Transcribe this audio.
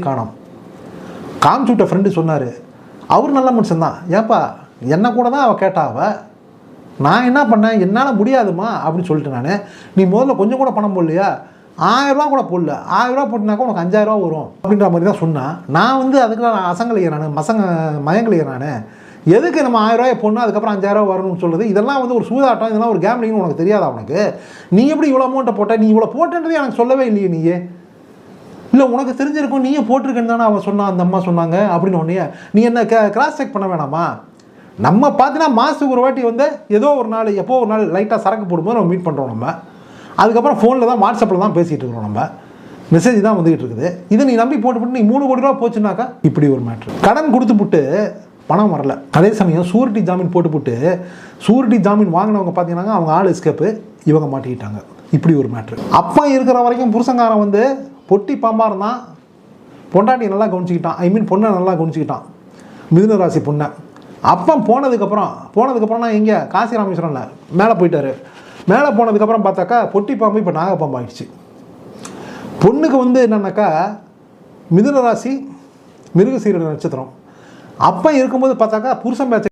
காணோம். காமிச்சு விட்ட ஃப்ரெண்டு சொன்னார் அவர் நல்ல மனுஷன்தான் ஏப்பா என்ன கூட தான் அவள் கேட்டாவ? நான் என்ன பண்ணேன்? என்னால் முடியாதுமா? அப்படின்னு சொல்லிட்டு நான். நீ முதல்ல கொஞ்சம் கூட பணம் போடலையா? ஆயிரரூவா கூட போடல. ஆயிரரூவா போட்டினாக்கா உனக்கு அஞ்சாயிரரூவா வரும். அப்படின்ற மாதிரி தான் சொன்னான். நான் வந்து அதுக்கெல்லாம் நான் அசங்கலையே நான். மசங்க மயங்கலையே நான். எதுக்கு நம்ம ஆயிரரூவாயை போடணும்? அதுக்கப்புறம் அஞ்சாயிரரூவா வரணும்னு சொல்லுது இதெல்லாம் வந்து ஒரு சூதாட்டம். இதெல்லாம் ஒரு கேம்லிங்னு உனக்கு தெரியாதா உனக்கு? நீ எப்படி இவ்வளோ அமௌண்ட்டை போட்ட? நீ இவ்வளோ போட்டன்றதே எனக்கு சொல்லவே இல்லையே நீயே. இல்லை உனக்கு தெரிஞ்சிருக்கும் நீயே போட்டிருக்கேன்னு தானே அவன் சொன்னான் அந்த அம்மா சொன்னாங்க அப்படின்னு உடனே நீ என்ன க கிராஸ் செக் பண்ண வேணாமா? நம்ம பார்த்தீங்கன்னா மாதத்துக்கு ஒரு வாட்டி வந்து ஏதோ ஒரு நாள் எப்போ ஒரு நாள் லைட்டாக சரக்கு போடும்போது நம்ம மீட் பண்ணுறோம் நம்ம. அதுக்கப்புறம் ஃபோனில் தான் வாட்ஸ்அப்பில் தான் பேசிகிட்டு இருக்கிறோம் நம்ம. மெசேஜ் தான் வந்துகிட்டு இருக்குது. இதை நீ நம்பி போட்டு போட்டு நீ மூணு கோடி ரூபா போச்சுனாக்கா இப்படி ஒரு மேட்ரு கடன் கொடுத்து போட்டு பணம் வரல. அதே சமயம் சூரிட்டி ஜாமீன் போட்டு போட்டு சூரிட்டி ஜாமீன் வாங்கினவங்க பார்த்தீங்கன்னா அவங்க ஆள் எஸ்கேப்பு இவங்க மாட்டிக்கிட்டாங்க. இப்படி ஒரு மேட்ரு அப்பா இருக்கிற வரைக்கும் புருஷங்காரன் வந்து பொட்டி பாம்பாக இருந்தான் பொண்டாட்டி நல்லா கவனிச்சிக்கிட்டான். ஐ மீன் பொண்ணை நல்லா கவனிச்சிக்கிட்டான். மிதுன ராசி பொண்ணை. அப்பன் போனதுக்கப்புறம் போனதுக்கப்புறம்னா எங்கே? காசி ராமேஸ்வரம்ல மேலே போயிட்டார். மேலே போனதுக்கப்புறம் பார்த்தாக்கா பொட்டி பாம்பு இப்போ நாகப்பாம்பு ஆயிடுச்சு. பொண்ணுக்கு வந்து என்னன்னாக்கா மிதுன ராசி மிருகசீரட நட்சத்திரம். அப்பன் இருக்கும்போது பார்த்தாக்கா புருஷன் பேச்ச